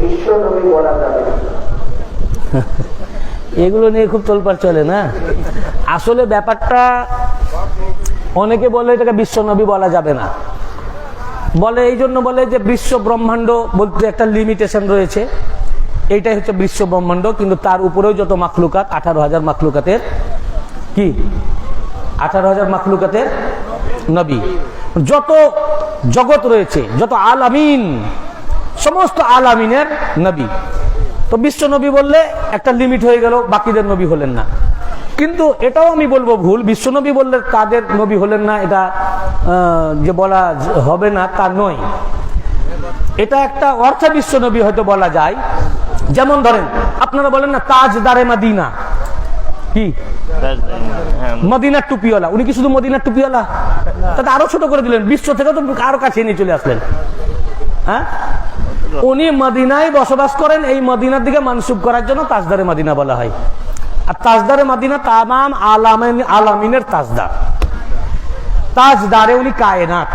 বিশ্ব নবী এগুলো নিয়ে খুব তোলপাড় চলে, না? আসলে ব্যাপারটা অনেকে বলে এটাকে বিশ্বনবী বলা যাবে না। বলে, এই জন্য বলে যে বিশ্ব ব্রহ্মাণ্ড বলতে একটা লিমিটেশন রয়েছে। এইটাই হচ্ছে বিশ্ব ব্রহ্মাণ্ড, কিন্তু তার উপরেও যত মাখলুকাত, আঠারো হাজার মাখলুকাতের কি? আঠারো হাজার মাখলুকাতের নবী। যত জগৎ রয়েছে, যত আল আমিন সমস্ত আল আমিনের নবী। তো বিশ্ব নবী বললে একটা লিমিট হয়ে গেল, বাকিদের নবী হলেন না। কিন্তু এটাও আমি বলব ভুল বিশ্বনবী বললে তাদের নবী হলেন না, এটা যে বলা হবে না, তা নয়। এটা একটা অর্থ বিশ্বনবী হয়তো বলা যায়। যেমন ধরেন, আপনারা বলেন না, তাজদারে মাদিনা। কি? মদিনার টুপিওয়ালা। উনি কি শুধু মদিনার টুপিওয়ালা? তাতে আরও ছোট করে দিলেন। বিশ্ব থেকে তো আরও কাছে নিয়ে চলে আসলেন। হ্যাঁ? উনি মদিনায় বসবাস করেন। এই মদিনার দিকে মানসুব করার জন্য তাজদারে মদিনা বলা হয়। আর তাজদারে মদিনা তামাম আলামিন আলামিনের তাজদার। তাজদারে উনি কায়নাত।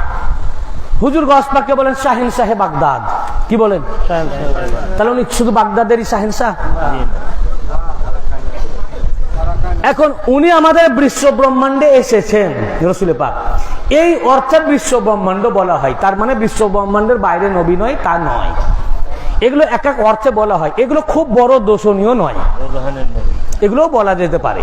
হুজুর গসপাককে বলেন শাহিন শাহে বাগদাদ। কি বলেন? তাহলে উনি শুধু বাগদাদেরই শাহিন শাহ? এখন উনি আমাদের বিশ্ব ব্রহ্মাণ্ডে এসেছেন রসুলে পাক। এই অর্থে বিশ্ব ব্রহ্মাণ্ড বলা হয়। তার মানে বিশ্ব ব্রহ্মাণ্ডের বাইরে নবী নয়, তা নয়। এগুলো এক এক অর্থে বলা হয়। এগুলো খুব বড় দোষণীয় নয়। এগুলো এগুলোও বলা যেতে পারে।